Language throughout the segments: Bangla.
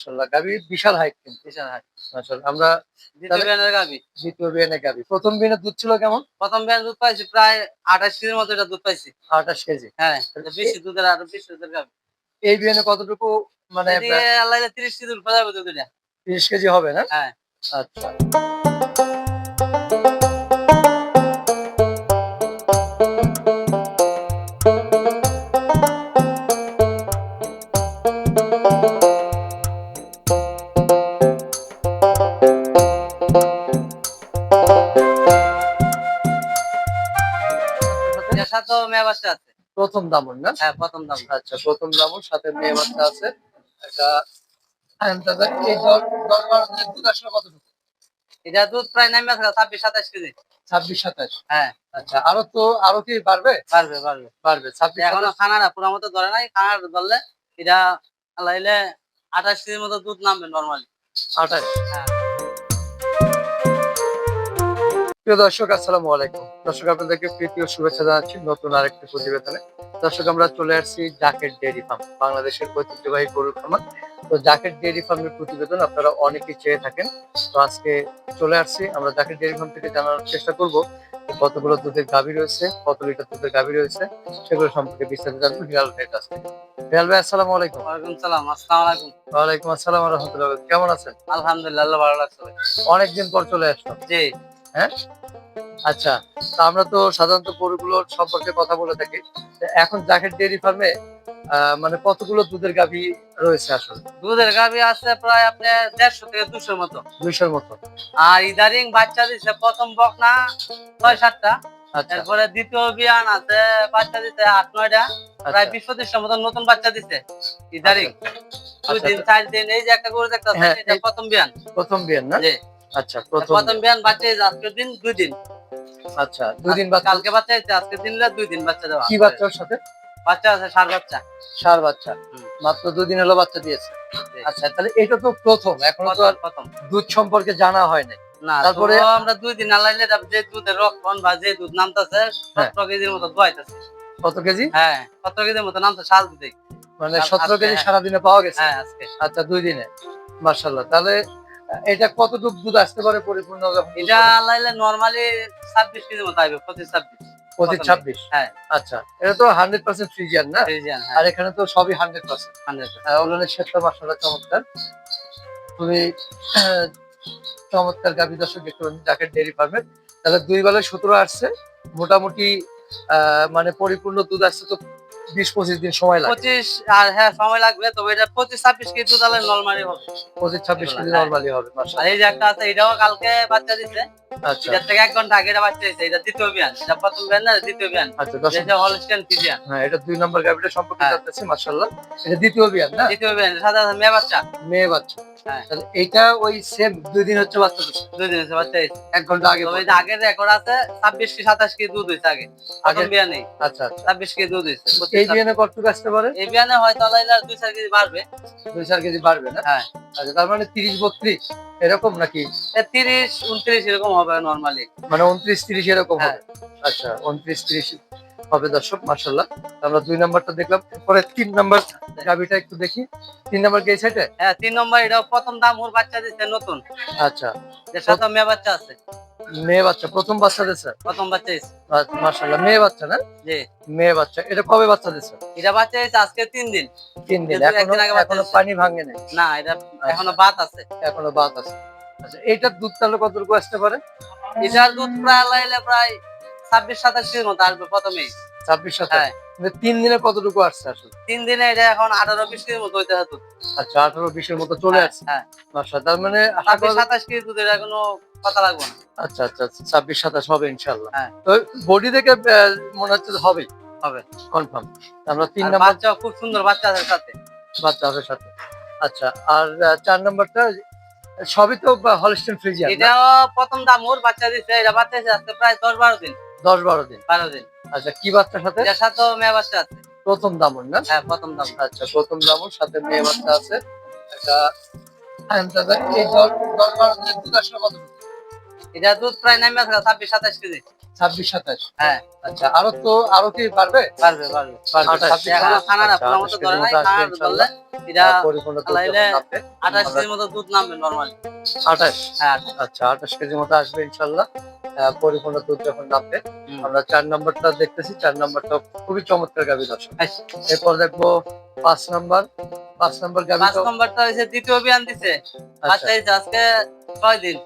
মাশাআল্লাহ বিশাল হাইট কিন্তু বিশাল হাট মাশাআল্লাহ। আমরা দ্বিতীয় বিয়ানের গাবি দ্বিতীয় বিয়ানে গাভী। প্রথম বিয়ানে দুধ ছিল কেমন? প্রথম বিয়ান দুধ পাইছি প্রায় আঠাশ কেজির মতো এটা দুধ পাইছি। আঠাশ কেজি। হ্যাঁ বেশি দুধের আর বেশি দুধের গাবি এই বিয়ানে কতটুকু মানে আল্লাহ তিরিশ কেজি দুধ দুধটা তিরিশ কেজি হবে না? হ্যাঁ। আচ্ছা। দামন না? হ্যাঁ প্রথম দাম আচ্ছা প্রথম দামন সাথে মেয়ে বাচ্চা আছে। একটা হ্যাঁ, এই দুধ আসলে কতটুকু এটা দুধ প্রায় নামে আছে ছাব্বিশ সাতাশ কেজি। ছাব্বিশ সাতাশ? হ্যাঁ। আচ্ছা আরও তো আরও কি বাড়বে? পারবে পারবে বাড়বে ছাব্বিশ এখনও পুরো মতো ধরে নাই ধরলে এটা হইলে আঠাশ কেজির মতো দুধ নামবে নর্মালি আঠাশ? হ্যাঁ। প্রিয় দর্শক আসসালামু আলাইকুম। দর্শক আপনাদেরকে শুভেচ্ছা জানাচ্ছি নতুন আরেকটি প্রতিবেদনে। দর্শক আমরা চলে আসছি জাকেট ডেয়ারি ফার্ম বাংলাদেশের ঐতিহ্যবাহী গরুর খামার। তো জাকেট ডেয়ারি ফার্মের প্রতিবেদন আপনারা অনেকেই চেয়ে থাকেন। তো আজকে চলে আসছি আমরা জাকেট ডেয়ারি ফার্ম থেকে জানার চেষ্টা করব কতগুলো দুধের গাভী রয়েছে কত লিটার দুধের গাভী রয়েছে সেগুলো সম্পর্কে বিস্তারিত জানব হিলাল ভাইয়ের কাছ থেকে। হিলাল ভাই আসসালামু আলাইকুম। ওয়ালাইকুম সালাম আসসালামু আলাইকুম। ওয়ালাইকুম আসসালাম রহমতুল্লাহ। কেমন আছেন? আলহামদুলিল্লাহ আল্লাহ ভালো লাগছে অনেকদিন পর চলে আসলাম। জি। আচ্ছা তা আমরা তো সাধারণত গরুগুলোর সম্পর্কে কথা বলে থাকি। এখন জাকেট ডেয়ারি ফার্মে মানে কতগুলো দুধের গাভী রয়েছে আসলে? দুধের গাভি আছে প্রায় আপনার দেড়শো থেকে দুশোর মতো। দুইশোর মতো। আর ইদারিং বাচ্চা দিছে প্রথম বকনা ছয় সাতটা। আচ্ছা। এরপরে দ্বিতীয় বিয়ান আছে বাচ্চা দিছে আট নয়টা। প্রায় আচ্ছা, বিশ পঁচিশটার মতো নতুন বাচ্চা দিছে ইদারিং দুই আচ্ছা, দিন চার দিন এই যে একটা গরু দেখতে হ্যাঁ, প্রথম বিয়ান প্রথম বিয়ান না? আচ্ছা প্রথম বিয়ান বাচ্চা আজকের দিন দুই দিন। আচ্ছা দুই দিন বাচ্চা? কালকে বাচ্চা দিচ্ছে আজকের দিন দুই দিন বাচ্চা দেওয়া কি বাচ্চা ওর সাথে? বাচ্চা আছে সার বাচ্চা। সার বাচ্চা। মাত্র দুই দিন হলো বাচ্চা দিয়েছে। আচ্ছা তাহলে এটা তো প্রথম এখনও তো আর দুধ সম্পর্কে জানা হয় নাই। না তারপরে- আমরা দুই দিন আলাইলে যে দুধের রক্ষণ বা যে দুধ নামতেছে হ্যাঁ। সতেরো কেজির মতো দোয়াইতেছে। কত কেজি? হ্যাঁ সতেরো কেজির মতো নামছে শাল দুধে মানে আজকে- সতেরো কেজি হ্যাঁ। সারাদিনে পাওয়া গেছে? হ্যাঁ আজকে। আচ্ছা দুই দিনে। মার্শাল্লাহ তাহলে এটা কতটুকু দুধ আসতে পারে পরিপূর্ণ এটা আলাইলে নর্মালি ছাব্বিশ মতো আসবে পঁচিশ ছাব্বিশ। পঁচিশ ছাব্বিশ? হ্যাঁ। আচ্ছা এটা তো হান্ড্রেড পার্সেন্ট ফ্রিজিয়ান না? আর হ্যাঁ। এখানে তো সবই হান্ড্রেড পার্সেন্ট 100% ওলানের শেটটা চমৎকার। খুবই আহ, চমৎকার গাভী দর্শক দেখতে পাচ্ছেন জাকেট ডেয়ারি ফার্মের তাহলে দুই বেলায় সতেরো আসছে। মোটামুটি আহ, মানে পরিপূর্ণ দুধ আসছে তো বিশ পঁচিশ দিন সময় লাগে। পঁচিশ আর হ্যাঁ সময় লাগবে তবে এটা পঁচিশ ছাব্বিশ কেজি আলাদা নর্মালি হবে। পঁচিশ ছাব্বিশ কেজি হ্যাঁ। নর্মালি হবে আর এই যে একটা আছে এটাও কালকে বাচ্চা দিচ্ছে আচ্ছা। এটার থেকে এক ঘণ্টা আগে এটা বাচ্চা দিচ্ছে এটা দ্বিতীয় বিয়ান এটা প্রথম বিয়ান না দ্বিতীয় বিয়ান আচ্ছা দর্শক এটা হলস্টেন ফিজিয়ান। হ্যাঁ এটা দুই নম্বর গাভীটা সম্পর্কে হ্যাঁ। জানতেছি মাসাল্লাহ এটা দ্বিতীয় বিয়ান না? দ্বিতীয় বিয়ান সাথে মেয়ে বাচ্চা। মেয়ে বাচ্চা। এটা ওই সেম দুই দিন হচ্ছে বাচ্চা দুই দিন হচ্ছে বাচ্চা এক ঘণ্টা আগে আগের রেকর্ড আছে ছাব্বিশ কি সাতাশ কেজি দুধ হয়েছে আগে। প্রথম আগের- বিয়ানে আচ্ছা আচ্ছা। ছাব্বিশ কেজি দুধ হয়েছে এই বিয়ানে কতটুকু আসতে পারে? এই বিয়ানে হয়তো দুই চার কেজি বাড়বে। দুই চার কেজি বাড়বে না? হ্যাঁ। আচ্ছা তার মানে তিরিশ বত্রিশ এরকম নাকি? তিরিশ উনত্রিশ এরকম হবে নর্মালি মানে উনত্রিশ তিরিশ এরকম হ্যাঁ। হবে আচ্ছা উনত্রিশ তিরিশ হবে দর্শক মার্শাল্লাহ আমরা দুই নাম্বারটা দেখলাম। পরে তিন নাম্বার গাভিটা একটু দেখি। তিন নাম্বার কে সাইডে হ্যাঁ তিন নম্বর এটা প্রথম দাম ওর বাচ্চা দিচ্ছে নতুন। আচ্ছা। যে সাথে মেয়ে বাচ্চা আছে। মেয়ে বাচ্চা প্রথম বাচ্চা দিচ্ছে প্রথম বাচ্চা মার্শাল্লাহ মেয়ে বাচ্চা না? জি। মেয়ে বাচ্চা এটা কবে বাচ্চা দিচ্ছে এটা বাচ্চা দিচ্ছে আজকে তিন দিন। তিন দিন এখনও এখনও পানি ভাঙে নাই। না এটা এখনও বাত আছে। এখনও বাত আছে। আচ্ছা এইটার দুধ তাহলে কতটুকু আসতে পারে? এটার দুধ প্রায় লাইলে প্রায় ছাব্বিশ সাতাশ কেজির মতো আসবে প্রথমেই। ছাব্বিশ সাতাশ। হ্যাঁ। তিন দিনে কতটুকু আসছে আসলে? তিন দিনে এটা এখন আঠারো বিশ কেজির মতো হইতে হতো। আচ্ছা আঠারো বিশের মতো চলে আসছে। হ্যাঁ। মার্শাল তার মানে সাতাশ কেজি দুধের এটা কোনো কথা লাগবে না। আচ্ছা আচ্ছা আচ্ছা, ছাব্বিশ সাতাশ হবে ইনশাল্লাহ হ্যাঁ। তো বডি দেখে মনে হচ্ছে হবে। হবে। কনফার্ম। আমরা তিন নাম্বার বাচ্চা খুব সুন্দর বাচ্চা আছে সাথে। বাচ্চা হবে সাথে। আচ্ছা আর চার নাম্বারটা সবই তো হলস্টেন ফ্রিজিয়ান এটাও প্রথম দাম ওর বাচ্চা দিচ্ছে এটা বাচ্চা দিচ্ছে প্রায় দশ বারো দিন। দশ বারো দিন। বারো দিন। আচ্ছা কি বাচ্চার সাথে? সাথেও মেয়ে বাচ্চা আছে। প্রথম দামন না? হ্যাঁ প্রথম দাম আচ্ছা প্রথম দামন সাথে মেয়ে বাচ্চা আছে। একটা এই দশ দশ বারো দিনের দুধ আসলে কত? এটা দুধ প্রায় নামে আছে ছাব্বিশ সাতাশ কেজি। ছাব্বিশ সাতাশ? হ্যাঁ। আচ্ছা আরও তো আরও কি পারবে পারবে পারবে আঠাশ, খানা না আচ্ছা, নাই কেজির মতো খানা। এটা দুধ নামবে, আঠাশ কেজির মতো দুধ নামবে নর্মালি আঠাশ? হ্যাঁ আচ্ছা আঠাশ কেজির মতো আসবে ইনশাল্লাহ। পরিপূর্ণ দুধ যখন নামবে আমরা চার নম্বরটা দেখতেছি চার নম্বরটা খুবই চমৎকার গাবি দর্শক। আচ্ছা। এরপর দেখব পাঁচ নম্বর পাঁচ নম্বর গাভী পাঁচ নম্বরটা হয়েছে দ্বিতীয় অভিযান দিছে। আচ্ছা। এই আজকে ছয় দিন।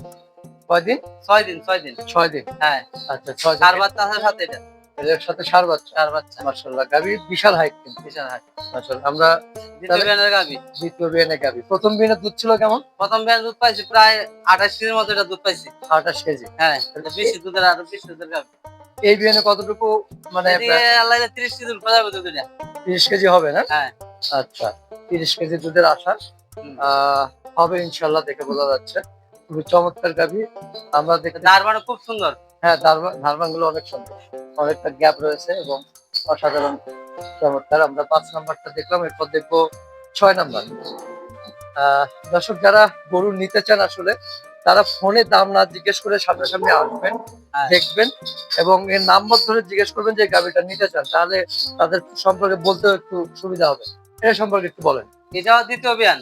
কয়দিন? ছয় দিন ছয় দিন। ছয় দিন। হ্যাঁ। আচ্ছা ছয় চার বাচ্চা সাথে এটা। এর সাথে সার বাচ্চা চার বাচ্চা। মার্শাল্লাহ গাভী বিশাল হাইট কিন্তু। বিশাল হাট মার্শাল্লাহ আমরা দ্বিতীয় বিয়ানের গাবি। দ্বিতীয় বিয়ানে গাভী প্রথম বিয়ানে দুধ ছিল কেমন? প্রথম বিয়ান দুধ পাইছি প্রায় আঠাশ কেজির মতো এটা দুধ পাইছি। আঠাশ কেজি। হ্যাঁ বেশি দুধের আরও বেশি দুধের গাবি। এই বিয়ানে কতটুকু মানে আল্লাহ তিরিশ কেজি দুধ পাওয়া যাবে তিরিশ কেজি হবে না? হ্যাঁ। আচ্ছা তিরিশ কেজি দুধের আশা। আহ, হবে ইনশাল্লাহ দেখে বোঝা যাচ্ছে। খুবই চমৎকার গাভী আমরা দেখতে দারবানো খুব সুন্দর। হ্যাঁ ধারবানগুলো অনেক সুন্দর। অনেকটা গ্যাপ রয়েছে এবং অসাধারণ চমৎকার। আমরা পাঁচ নাম্বারটা দেখলাম এরপর দেখব ছয় নাম্বার। দর্শক যারা গরু নিতে চান আসলে তারা ফোনে দাম না জিজ্ঞেস করে সামনাসামনি আসবেন হ্যাঁ। দেখবেন এবং এর নাম্বার ধরে জিজ্ঞেস করবেন যে গাড়িটা নিতে চান তাহলে তাদের সম্পর্কে বলতেও একটু সুবিধা হবে। এটা সম্পর্কে একটু বলেন। এটাও দ্বিতীয় বিয়ান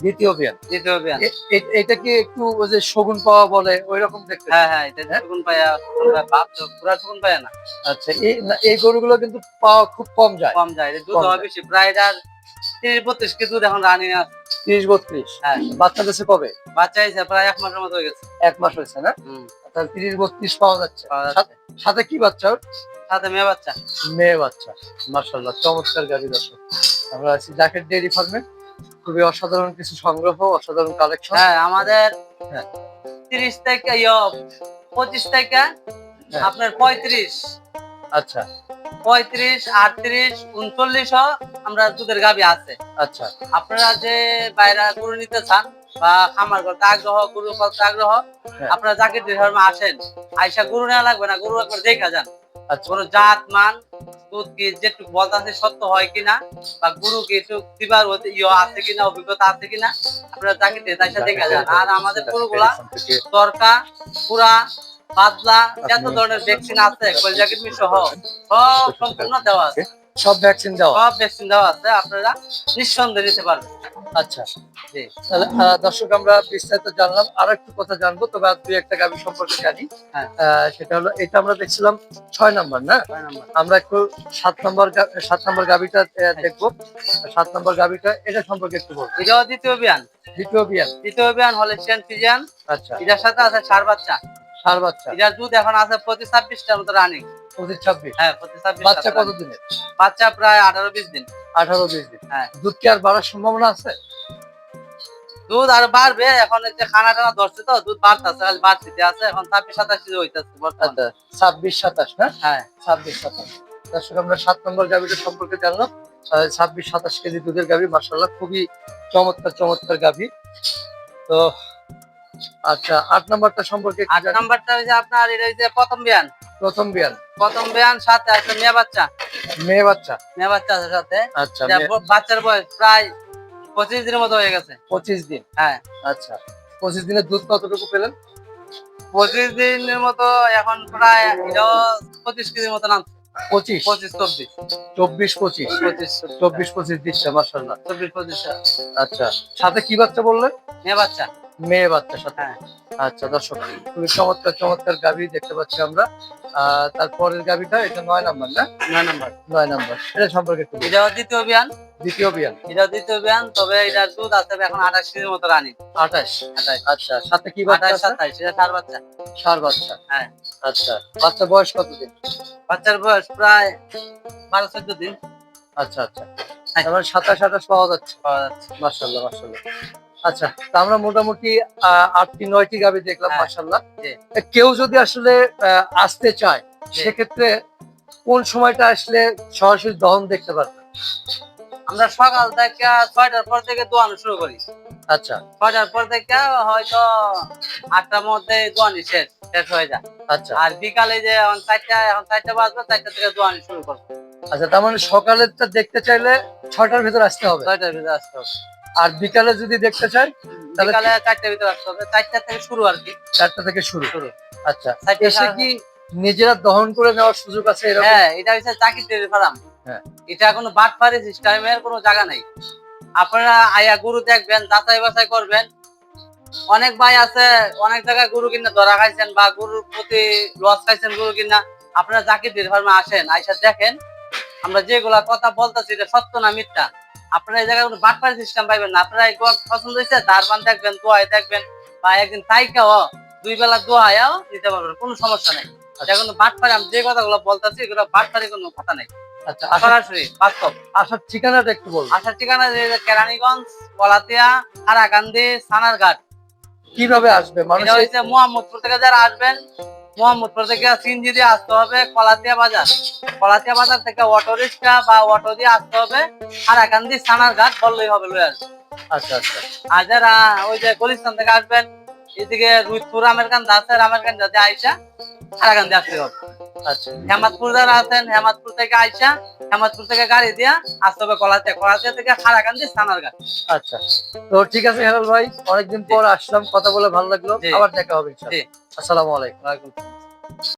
দ্বিতীয় বিয়ান দ্বিতীয় বিয়ান এ- এ- এটা কি একটু ওই যে শগুন পাওয়া বলে ওই রকম দেখতে? হ্যাঁ হ্যাঁ এটা সুগুন পায়া বাপ পুরা সুগুন পায়া না। আচ্ছা এই এই গরুগুলো কিন্তু পাওয়া খুব কম যায়। কম যায় দুধ হয় বেশি প্রায় এটার তিরিশ বত্রিশ কেজি এখন রানি না তিরিশ বত্রিশ? হ্যাঁ। বাচ্চা দেশে কবে? বাচ্চা হয়েছে প্রায় এক মাসের মতো হয়ে গেছে। এক মাস হয়েছে না? তাহলে তিরিশ বত্রিশ পাওয়া যাচ্ছে। সাথে- যাচ্ছে। সাথে কি বাচ্চা ওর? সাথে মেয়ে বাচ্চা। মেয়ে বাচ্চা। মার্শাল্লাহ চমৎকার গাড়ি দর্শক। আমরা আছি জ্যাকেট ডেয়ারি ফার্মে। খুবই অসাধারণ কিছু সংগ্রহ অসাধারণ কালেকশন হ্যাঁ আমাদের হ্যাঁ। তিরিশ থেকে পঁচিশ থেকে হ্যাঁ। আপনার পঁয়ত্রিশ। আচ্ছা। পঁয়ত্রিশ আটত্রিশ উনচল্লিশ আমরা দুধের গাবি আছে। আচ্ছা। আপনারা যে বাইরে গরু নিতে চান বা খামার করতে আগ্রহ গরু পালতে আগ্রহ হ্যাঁ। আপনারা জাকির ধর্মে আসেন। আইসা গরু নেওয়া লাগবে না গরু একবার দেখা যান। আচ্ছা। গরু জাত মান দুধ কি যেটুকু সত্য হয় কিনা বা গরু দিবার ইয়ে আছে কিনা অভিজ্ঞতা আছে কিনা আপনারা চাকরিতে দিয়ে সাথে দেখা যান আর আমাদের গরুগুলা তরকা পুরা পাতলা যত ধরনের ভ্যাকসিন আছে কলজাকিমি সহ সব সম্পূর্ণ দেওয়া আছে। সব ভ্যাকসিন দেওয়া সব ভ্যাকসিন দেওয়া আছে আপনারা নিঃসন্দেহে নিতে পারবেন। আচ্ছা তাহলে দর্শক আমরা বিস্তারিত জানলাম। আর একটু কথা জানব তবে আর দুই একটা গাভি সম্পর্কে জানি। হ্যাঁ। সেটা হলো এটা আমরা দেখছিলাম ছয় নাম্বার না? আমরা একটু সাত নম্বর সাত নম্বর গাভিটা দেখব। সাত নম্বর গাভিটা এটা সম্পর্কে একটু বলব এটাও দ্বিতীয় বিয়ান দ্বিতীয় বিয়ান দ্বিতীয় বিয়ান হলে ফিজিয়ান। আচ্ছা। এটার সাথে আছে সার বাচ্চা। সার বাচ্চা। এটার দুধ এখন আছে পঁচিশ ছাব্বিশটার মতো রানিং পঁচিশ ছাব্বিশ? হ্যাঁ পঁচিশ ছাব্বিশ বাচ্চা কত দিনের? বাচ্চা প্রায় আঠারো বিশ দিন। আঠারো বিশ দিন। হ্যাঁ। দুধ কি আর বাড়ার সম্ভাবনা আছে? দুধ আর বাড়বে এখন যে খানা টানা ধরছে তো দুধ বাড়তেছে খালি বাড়তিতে আছে এখন ছাব্বিশ সাতাশ হইতেছে বর্তমানে। আচ্ছা ছাব্বিশ সাতাশ না? হ্যাঁ। ছাব্বিশ সাতাশ। দর্শক আমরা সাত নম্বর গাভিটা সম্পর্কে জানলাম। ছাব্বিশ সাতাশ কেজি দুধের গাভি মার্শাল্লাহ খুবই চমৎকার চমৎকার গাভী। তো আচ্ছা আট নম্বরটা সম্পর্কে আট। নাম্বারটা হচ্ছে আপনার এটা হচ্ছে প্রথম বিয়ান। প্রথম বিয়ান। প্রথম বিয়ান সাথে আছে মেয়ে বাচ্চা। মেয়ে বাচ্চা। মেয়ে বাচ্চা আছে সাথে। আচ্ছা বাচ্চার বয়স প্রায় পঁচিশ দিনের মতো হয়ে গেছে। পঁচিশ দিন? হ্যাঁ। আচ্ছা। পঁচিশ দিনের দুধ কতটুকু পেলেন? পঁচিশ দিনের মতো এখন প্রায় এটাও পঁচিশ কেজির মতো নাম পঁচিশ? পঁচিশ চব্বিশ। চব্বিশ পঁচিশ? পঁচিশ চব্বিশ। পঁচিশ দিচ্ছে মার্শাল্লাহ চব্বিশ পঁচিশ। আচ্ছা। সাথে কি বাচ্চা বললেন? মেয়ে বাচ্চা। মেয়ে বাচ্চার সাথে। হ্যাঁ। আচ্ছা দর্শক খুবই চমৎকার চমৎকার গাভি দেখতে পাচ্ছি আমরা। তারপরের গাভিটা এটা নয় নাম্বার না? নয় নম্বর। নয় নাম্বার। এটা সম্পর্কে দ্বিতীয় বিয়ান দ্বিতীয় বিয়ান দ্বিতীয় বিয়ান তবে এটার দুধ আছে এখন আঠাশ কেজির মতো রানি। আঠাশ? আঠাশ। আচ্ছা সাথে কি বাচ্চা আঠাশ সাতাশ এটা সার বাচ্চা। বাচ্চা। হ্যাঁ। আচ্ছা বাচ্চা বয়স কতদিন? বাচ্চার বয়স প্রায় বারো চোদ্দ দিন। আচ্ছা আচ্ছা। হ্যাঁ। আমার সাতাশ আঠাশ পাওয়া যাচ্ছে। পাওয়া যাচ্ছে। মার্শাল্লাহ মার্শাল্লাহ আচ্ছা তা আমরা মোটামুটি আটটি নয়টি গাভি দেখলাম হ্যাঁ। মার্শাল্লাহ জি। কেউ যদি আসলে আসতে চায় সেক্ষেত্রে কোন সময়টা আসলে সরাসরি দহন দেখতে পারবে? আমরা সকাল থেকে ছয়টার পর থেকে দোয়ানো শুরু করি। আচ্ছা। ছয়টার পর থেকে হয়তো আটটার মধ্যে দোয়ানি শেষ শেষ হয়ে যায়। আচ্ছা। আর বিকালে যে এখন চারটা এখন চারটা বাজবে চারটা থেকে দোয়ানি শুরু করব। আচ্ছা তার মানে সকালেরটা দেখতে চাইলে ছটার ভিতর আসতে হবে। ছয়টার ভিতরে আসতে হবে। আর বিকালে যদি দেখতে চাই তাহলে চারটার ভিতরে আসতে হবে। চারটা থেকে শুরু আর কি। চারটা থেকে শুরু। শুরু। আচ্ছা এসে কি নিজেরা দহন করে নেওয়ার সুযোগ আছে এরকম? হ্যাঁ এটা হচ্ছে চাকরি ডেয়ারি ফার্ম। হ্যাঁ। এটা কোনো বাটপারি সিস্টেমের কোনো জায়গা নাই। আপনারা আয়া গরু দেখবেন যাচাই বাছাই করবেন। অনেক ভাই আছে অনেক জায়গায় গরু কিনা ধরা খাইছেন বা গরুর প্রতি লস খাইছেন গরু কিনা। আপনারা জাকির ডেয়ারি ফার্মে আসেন আইসা দেখেন। আমরা যেগুলা কথা বলতেছি এটা সত্য না মিথ্যা? আপনারা এই জায়গায় কোনো বাটপারি সিস্টেম পাইবেন না। আপনারা গোয়ার পছন্দ হয়েছে দারবান দেখবেন দোয়াই দেখবেন বা একদিন তাইকাও দুই বেলা দোয়াইও দিতে পারবেন কোনো সমস্যা নেই। এটা কোনো বাটপারি আমি যে কথাগুলো বলতেছি এগুলো বাটপারি কোনো কথা নেই। আচ্ছা আসার সরাসরি বাস্তব। আসার ঠিকানাটা একটু বলবেন আসার ঠিকানা কেরানীগঞ্জ কলাতিয়া হারাকান্দি সানারঘাট। কীভাবে আসবে? মানুষ মোহাম্মদপুর থেকে যারা আসবেন মোহাম্মদপুর থেকে সিএনজি দিয়ে আসতে হবে কলাতিয়া বাজার। কলাতিয়া বাজার থেকে অটো রিক্সা বা অটো দিয়ে আসতে হবে। আর এখান দিয়ে সানার ঘাট বললেই হবে লয়ে আসবে আচ্ছা আচ্ছা। আর যারা ওই যে গুলিস্তান থেকে আসবেন এদিকে রুইতপুর আমেরিকান দাসের আমেরিকান যাতে আইসা আর এখান দিয়ে আসতে হবে। হেমাদপুর যারা আছেন হেমাদপুর থেকে আইসা হেমাদপুর থেকে গাড়ি দিয়া আসতে হবে কলাতে। কলাতে থেকে হারাকান্দি গাড়ি আচ্ছা। তো ঠিক আছে হেলাল ভাই অনেকদিন পর আসলাম কথা বলে ভালো লাগল। আবার দেখা হবে। আসসালামু আলাইকুম।